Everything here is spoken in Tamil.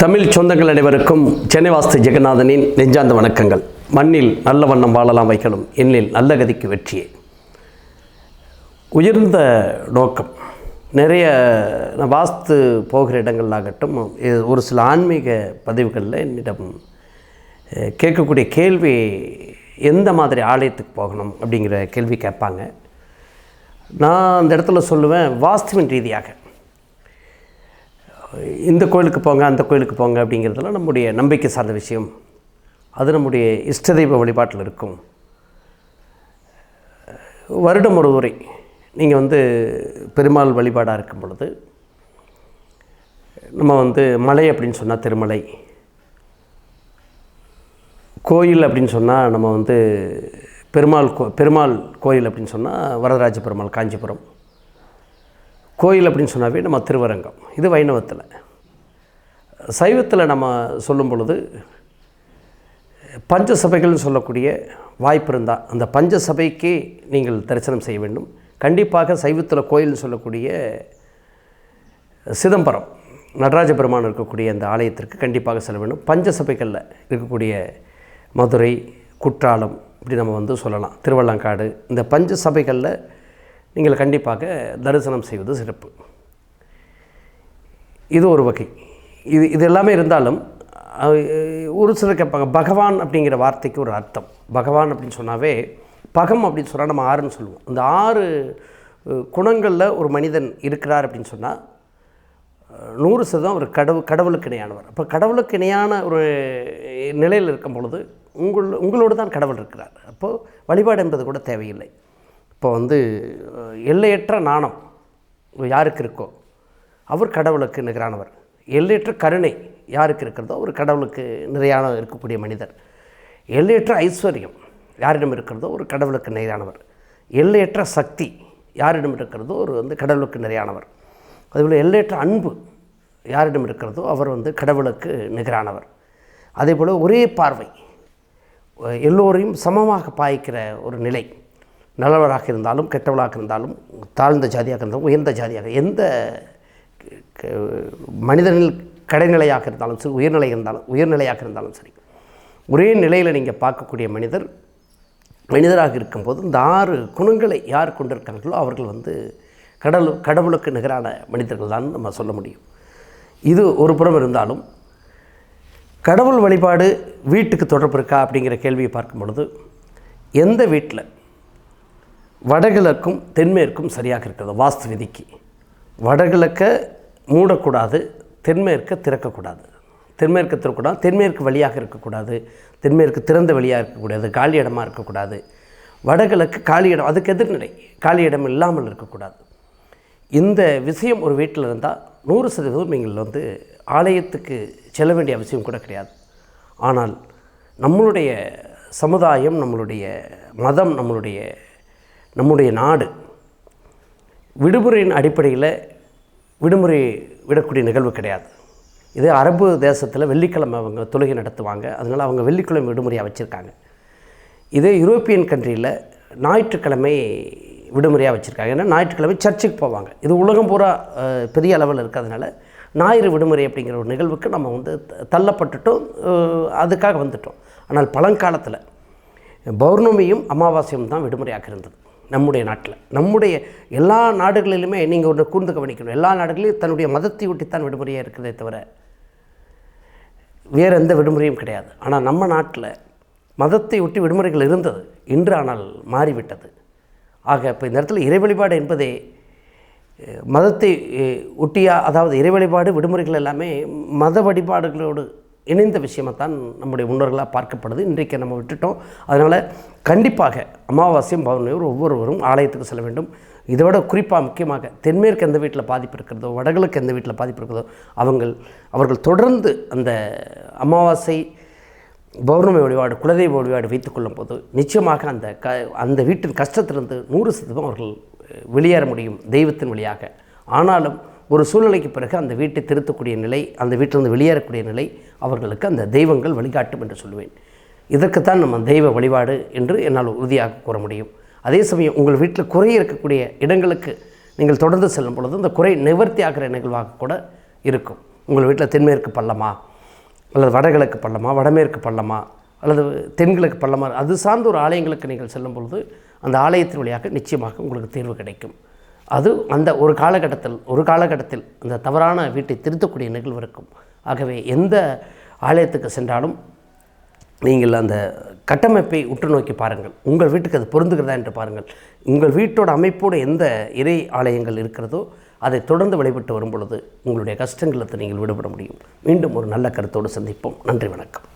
தமிழ் சொந்தங்கள் அனைவருக்கும் சென்னை வாஸ்து ஜெகநாதனின் நெஞ்சார்ந்த வணக்கங்கள். மண்ணில் நல்ல வண்ணம் வாழலாம் வைக்கணும். எண்ணில் நல்ல கதிக்கு வெற்றியே. உயர்ந்த நோக்கம். நிறைய நான் வாஸ்து போகிற இடங்களாகட்டும் ஒரு சில ஆன்மீக பதிவுகளில் என்னிடம் கேட்கக்கூடிய கேள்வி எந்த மாதிரி ஆலயத்துக்கு போகணும் அப்படிங்கிற கேள்வி கேட்பாங்க. நான் அந்த இடத்துல சொல்லுவேன் வாஸ்துவின் ரீதியாக. இந்த கோயிலுக்கு போங்க அந்த கோயிலுக்கு போங்க அப்படிங்கிறதுலாம் நம்முடைய நம்பிக்கை சார்ந்த விஷயம். அது நம்முடைய இஷ்ட தெய்வ வழிபாட்டில் இருக்கும். வருடம் ஒரு முறை நீங்கள் வந்து பெருமாள் வழிபாடாக இருக்கும் பொழுது நம்ம வந்து மலை அப்படின்னு சொன்னால் திருமலை. கோயில் அப்படின்னு சொன்னால் நம்ம வந்து பெருமாள் கோ பெருமாள் கோயில் அப்படின்னு சொன்னால் வரதராஜ பெருமாள் காஞ்சிபுரம். கோயில் அப்படின்னு சொன்னாவே நம்ம திருவரங்கம். இது வைணவத்தில். சைவத்தில் நம்ம சொல்லும் பொழுது பஞ்ச சபைகள்னு சொல்லக்கூடிய வாய்ப்பு இருந்தால் அந்த பஞ்ச சபைக்கே நீங்கள் தரிசனம் செய்ய வேண்டும். கண்டிப்பாக சைவத்தில் கோயில்னு சொல்லக்கூடிய சிதம்பரம் நடராஜ பெருமான் இருக்கக்கூடிய அந்த ஆலயத்திற்கு கண்டிப்பாக செல்ல வேண்டும். பஞ்ச சபைகளில் இருக்கக்கூடிய மதுரை குற்றாலம் இப்படி நம்ம வந்து சொல்லலாம். திருவள்ளங்காடு இந்த பஞ்ச சபைகளில் நீங்கள் கண்டிப்பாக தரிசனம் செய்வது சிறப்பு. இது ஒரு வகை. இது இது எல்லாமே இருந்தாலும் ஒரு சிலர் கேட்பாங்க பகவான் அப்படிங்கிற வார்த்தைக்கு ஒரு அர்த்தம். பகவான் அப்படின்னு சொன்னாவே பகம் அப்படின்னு சொன்னால் நம்ம ஆறுன்னு சொல்லுவோம். இந்த ஆறு குணங்களில் ஒரு மனிதன் இருக்கிறார் அப்படின்னு சொன்னால் நூறு சதம் ஒரு கடவுள் கடவுளுக்கு இணையானவர். அப்போ கடவுளுக்கு இணையான ஒரு நிலையில் இருக்கும் பொழுது உங்கள் உங்களோடு தான் கடவுள் இருக்கிறார். அப்போது வழிபாடு என்பது கூட தேவையில்லை. இப்போ வந்து எல்லையற்ற நாணம் யாருக்கு இருக்கோ அவர் கடவுளுக்கு நிகரானவர். எல்லையற்ற கருணை யாருக்கு இருக்கிறதோ அவர் கடவுளுக்கு நிறையான இருக்கக்கூடிய மனிதர். எல்லையற்ற ஐஸ்வர்யம் யாரிடம் இருக்கிறதோ ஒரு கடவுளுக்கு நிகரானவர் எல்லையற்ற சக்தி யாரிடம் இருக்கிறதோ ஒரு வந்து கடவுளுக்கு நிலையானவர் அதேபோல் எல்லையற்ற அன்பு யாரிடம் இருக்கிறதோ அவர் வந்து கடவுளுக்கு நிகரானவர். அதே போல் ஒரே பார்வை எல்லோரையும் சமமாக பாய்க்கிற ஒரு நிலை நல்லவராக இருந்தாலும் கெட்டவளாக இருந்தாலும் தாழ்ந்த ஜாதியாக இருந்தாலும் உயர்ந்த ஜாதியாக எந்த க- மனிதனில் கடைநிலையாக இருந்தாலும் சரி உயர்நிலை இருந்தாலும் உயர்நிலையாக இருந்தாலும் சரி ஒரே நிலையில் நீங்கள் பார்க்கக்கூடிய மனிதர் மனிதராக இருக்கும்போது இந்த ஆறு குணங்களை யார் கொண்டிருக்காங்களோ அவர்கள் வந்து கடவுள் கடவுளுக்கு நிகரான மனிதர்கள் தான் நம்ம சொல்ல முடியும். இது ஒரு புறம் இருந்தாலும் கடவுள் வழிபாடு வீட்டுக்கு தொடர்பு இருக்கா அப்படிங்கிற கேள்வியை பார்க்கும் பொழுது எந்த வீட்டில் வடகிழக்கும் தென்மேற்கும் சரியாக இருக்கிறது வாஸ்து விதிக்கு. வடகிழக்க மூடக்கூடாது தென்மேற்க திறக்கக்கூடாது. தென்மேற்கு திறக்கூடாது தென்மேற்கு வழியாக இருக்கக்கூடாது தென்மேற்கு திறந்த வழியாக இருக்கக்கூடாது காலி இடமாக இருக்கக்கூடாது. வடகிழக்கு காலி இடம் அதுக்கு எதிர்நிலை. காலி இடம் இல்லாமல் இருக்கக்கூடாது. இந்த விஷயம் ஒரு வீட்டில் இருந்தால் நூறு சதவீதம் நீங்கள் வந்து ஆலயத்துக்கு செல்ல வேண்டிய அவசியம் கூட கிடையாது. ஆனால் நம்மளுடைய சமுதாயம் நம்மளுடைய மதம் நம்மளுடைய நம்முடைய நாடு விடுமுறையின் அடிப்படையில் விடுமுறை விடக்கூடிய நிகழ்வு கிடையாது. இது அரபு தேசத்தில் வெள்ளிக்கிழமை அவங்க தொழுகை நடத்துவாங்க. அதனால் அவங்க வெள்ளிக்கிழமை விடுமுறையாக வச்சுருக்காங்க. இதே யூரோப்பியன் கண்ட்ரியில் ஞாயிற்றுக்கிழமை விடுமுறையாக வச்சுருக்காங்க. ஏன்னா ஞாயிற்றுக்கிழமை சர்ச்சுக்கு போவாங்க. இது உலகம் பூரா பெரிய அளவில் இருக்கிறதுனால ஞாயிறு விடுமுறை அப்படிங்கிற ஒரு நிகழ்வுக்கு நம்ம வந்து த- தள்ளப்பட்டுட்டோம். அதுக்காக வந்துட்டோம். ஆனால் பழங்காலத்தில் பௌர்ணமியும் அமாவாசையும் தான் விடுமுறையாக இருந்தது. நம்முடைய நாட்டில். நம்முடைய எல்லா நாடுகளிலுமே நீங்கள் ஒன்று கூர்ந்து கவனிக்கணும். எல்லா நாடுகளிலும் தன்னுடைய மதத்தை ஒட்டித்தான் விடுமுறையாக இருக்கிறதே தவிர வேறு எந்த விடுமுறையும் கிடையாது. ஆனால் நம்ம நாட்டில் மதத்தை ஒட்டி விடுமுறைகள் இருந்தது. இன்று ஆனால் மாறிவிட்டது. ஆக இப்போ இந்த இடத்துல இறை வழிபாடு என்பதே மதத்தை ஒட்டியா அதாவது இறை வழிபாடு விடுமுறைகள் எல்லாமே மத வழிபாடுகளோடு இணைந்த விஷயமாகத்தான் நம்முடைய முன்னோர்களாக பார்க்கப்படுது. இன்றைக்கு நம்ம விட்டுட்டோம். அதனால் கண்டிப்பாக அமாவாசையும் பௌர்ணமியும் ஒவ்வொருவரும் ஆலயத்துக்கு செல்ல வேண்டும். இதோட குறிப்பாக முக்கியமாக தென்மேற்கு எந்த வீட்டில் பாதிப்பு இருக்கிறதோ வடகிழக்கு எந்த வீட்டில் பாதிப்பு இருக்கிறதோ அவங்கள் அவர்கள் தொடர்ந்து அந்த அமாவாசை பௌர்ணமி வழிபாடு குலதெய்வ வழிபாடு வைத்துக்கொள்ளும் போது நிச்சயமாக அந்த க அந்த வீட்டின் கஷ்டத்திலிருந்து நூறு சதவீதம் அவர்கள் வெளியேற முடியும் தெய்வத்தின் வழியாக. ஆனாலும் ஒரு சூழ்நிலைக்கு பிறகு அந்த வீட்டை திருத்தக்கூடிய நிலை அந்த வீட்டிலிருந்து வெளியேறக்கூடிய நிலை அவர்களுக்கு அந்த தெய்வங்கள் வழிகாட்டும் என்று சொல்லுவேன். இதற்குத்தான் நம்ம தெய்வ வழிபாடு என்று என்னால் உறுதியாக கூற முடியும். அதே சமயம் உங்கள் வீட்டில் குறை இருக்கக்கூடிய இடங்களுக்கு நீங்கள் தொடர்ந்து செல்லும் பொழுது இந்த குறை நிவர்த்தி ஆகிற நிகழ்வாக கூட இருக்கும். உங்கள் வீட்டில் தென்மேற்கு பள்ளமா அல்லது வடகிழக்கு பள்ளமா வடமேற்கு பள்ளமா அல்லது தென்கிழக்கு பள்ளமா அது சார்ந்த ஒரு ஆலயங்களுக்கு நீங்கள் செல்லும் பொழுது அந்த ஆலயத்தின் வழியாக நிச்சயமாக உங்களுக்கு தீர்வு கிடைக்கும். அது அந்த ஒரு காலகட்டத்தில் ஒரு காலகட்டத்தில் அந்த தவறான வீட்டை திருத்தக்கூடிய நிகழ்வு இருக்கும். ஆகவே எந்த ஆலயத்துக்கு சென்றாலும் நீங்கள் அந்த கட்டமைப்பை உற்று நோக்கி பாருங்கள். உங்கள் வீட்டுக்கு அது பொருந்துகிறதா என்று பாருங்கள். உங்கள் வீட்டோட அமைப்போடு எந்த இறை ஆலயங்கள் இருக்கிறதோ அதை தொடர்ந்து வழிபட்டு வரும் பொழுது உங்களுடைய கஷ்டங்களுக்கு நீங்கள் விடுபட முடியும். மீண்டும் ஒரு நல்ல கருத்தோடு சந்திப்போம். நன்றி வணக்கம்.